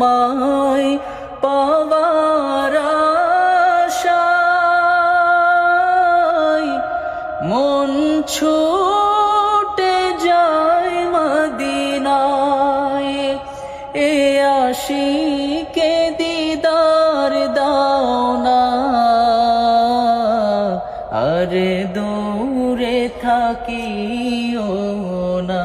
তোমায় পাওয়ার আশায় মন ছুটে যায় মদিনায়। এ আশিকে দিদার দাও না আরে দূরে থাকিও না।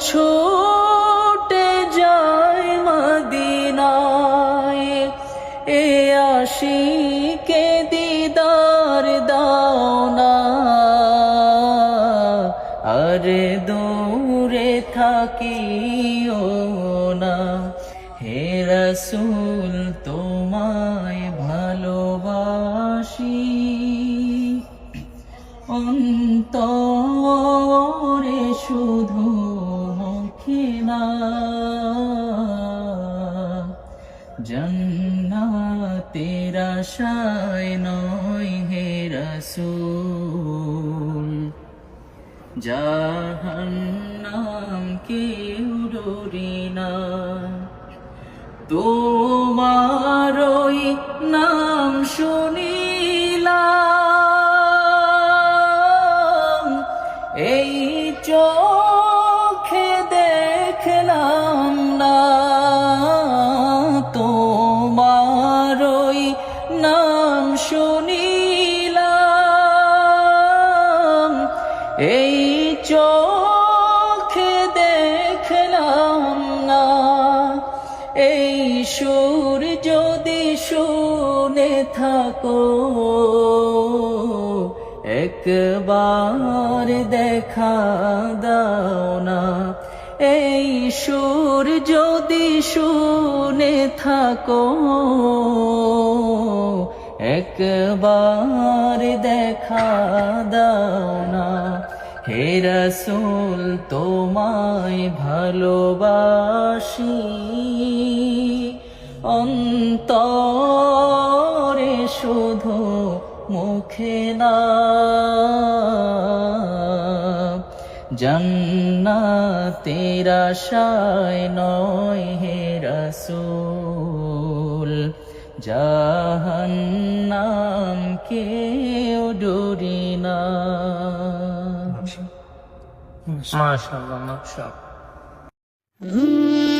ছুটে যায় মদিনায়। এ আশিকে দিদার দাও না আরে দূরে থাকিও না। হে রসুল, তোমায় ভালোবাসি। অন্তরে শুধু মুখে না। জন্নাতের আশায় নয় হে রসুল। জাহান্নাম কেউ ডরি না। তোমার নাম শুনিলাম। এই চোখে নাম শুনিলাম। এই চোখে দেখলাম না। এই সুর যদি শুনে থাকো, একবার দেখা দাও না। এই সুর যদি শুনে থাকো। একবার দেখা দাও না। হে রসুল তোমায় ভালোবাসি। অন্তরে শুধু মুখে না জন্নাতের আশায় নয় হে রসুল। জাহান্নাম কেউ ডরি না। মাশাআল্লাহ। মাশাআল্লাহ